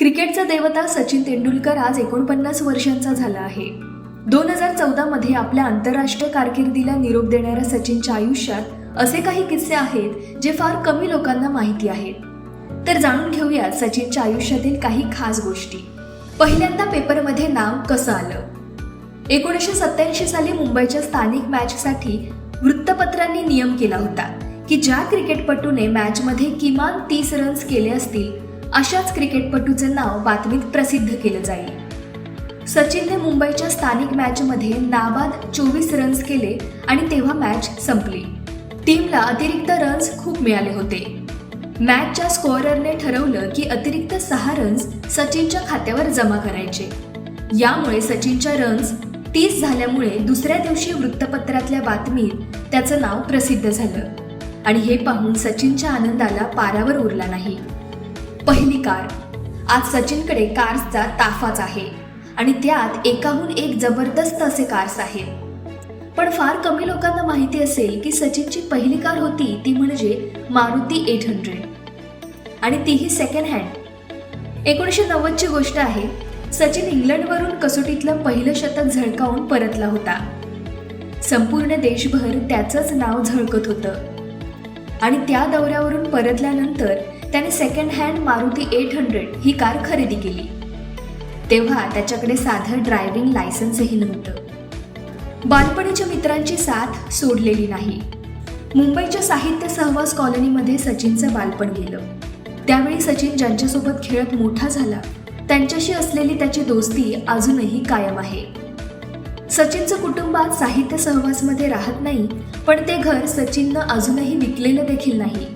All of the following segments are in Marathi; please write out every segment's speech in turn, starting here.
क्रिकेटचा देवता सचिन तेंडुलकर आज एकोणपन्नास वर्षांचा झाला आहे. दोन हजार चौदामध्ये आपल्या आंतरराष्ट्रीय कारकिर्दीला निरोप देणाऱ्या सचिनच्या आयुष्यात असे काही किस्से आहेत जे फार कमी लोकांना माहिती आहेत. तर जाणून घेऊया सचिनच्या आयुष्यातील काही खास गोष्टी. पहिल्यांदा पेपरमध्ये नाव कसं आलं? एकोणीसशे सत्याऐंशी साली मुंबईच्या स्थानिक मॅचसाठी वृत्तपत्रांनी नियम केला होता की ज्या क्रिकेटपटूने मॅचमध्ये किमान तीस रन्स केले असतील अशाच क्रिकेटपटूचे नाव बातमीत प्रसिद्ध केलं जाईल. सचिनने मुंबईच्या स्थानिक मॅचमध्ये नाबाद चोवीस रन्स केले आणि तेव्हा मॅच संपली. टीमला अतिरिक्त रन्स खूप मिळाले होते. मॅचच्या स्कोअरने ठरवलं की अतिरिक्त सहा रन्स सचिनच्या खात्यावर जमा करायचे. यामुळे सचिनच्या रन्स तीस झाल्यामुळे दुसऱ्या दिवशी वृत्तपत्रातल्या बातमीत त्याचं नाव प्रसिद्ध झालं. आणि हे पाहून सचिनच्या आनंदाला पारावर उरला नाही. पहिली कार. आज सचिनकडे कार्सचा ताफाच आहे आणि त्यात एकाहून एक जबरदस्त असे कार्स आहेत. पण फार कमी लोकांना माहिती असेल की सचिनची पहिली कार होती ती म्हणजे मारुती एट हंड्रेड. आणि तीही सेकंड हँड एकोणीसशे नव्वदची गोष्ट आहे सचिन इंग्लंडवरून कसोटीतलं पहिलं शतक झळकावून परतला होता. संपूर्ण देशभर त्याचंच नाव झळकत होतं. आणि त्या दौऱ्यावरून परतल्यानंतर त्याने second hand Maruti eight hundred ही कार खरेदी केली. तेव्हा त्याच्याकडे साधं ड्रायव्हिंग लायसन्सही नव्हतं. बालपणीच्या मित्रांची साथ सोडलेली नाही. मुंबईच्या साहित्य सहवास कॉलनीमध्ये सचिनचं बालपण गेलं. त्यावेळी सचिन ज्यांच्यासोबत खेळत मोठा झाला त्यांच्याशी असलेली त्याची दोस्ती अजूनही कायम आहे. सचिनचं कुटुंबात साहित्य सहवासमध्ये राहत नाही पण ते घर सचिननं अजूनही विकलेलं देखील नाही.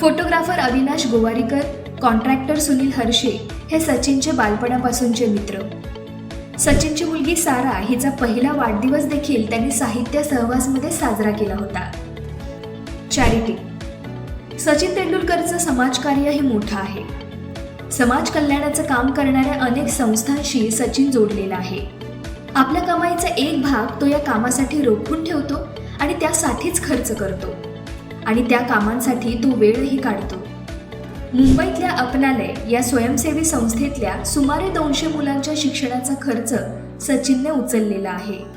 फोटोग्राफर अविनाश गोवारीकर कॉन्ट्रॅक्टर सुनील हर्षे हे सचिनचे बालपणापासूनचे मित्र. सचिनची मुलगी सारा हिचा पहिला वाढदिवस देखील त्यांनी साहित्य सहवासमध्ये साजरा केला होता. चॅरिटी सचिन तेंडुलकरचं समाजकार्य हे मोठं आहे. समाज कल्याणाचं काम करणाऱ्या अनेक संस्थांशी सचिन जोडलेला आहे. आपल्या कमाईचा एक भाग तो या कामासाठी रोखून ठेवतो आणि त्यासाठीच खर्च करतो. आणि त्या कामांसाठी तो वेळही काढतो. मुंबईतल्या अपनालय या स्वयंसेवी संस्थेतल्या सुमारे दोनशे मुलांच्या शिक्षणाचा खर्च सचिनने उचललेला आहे.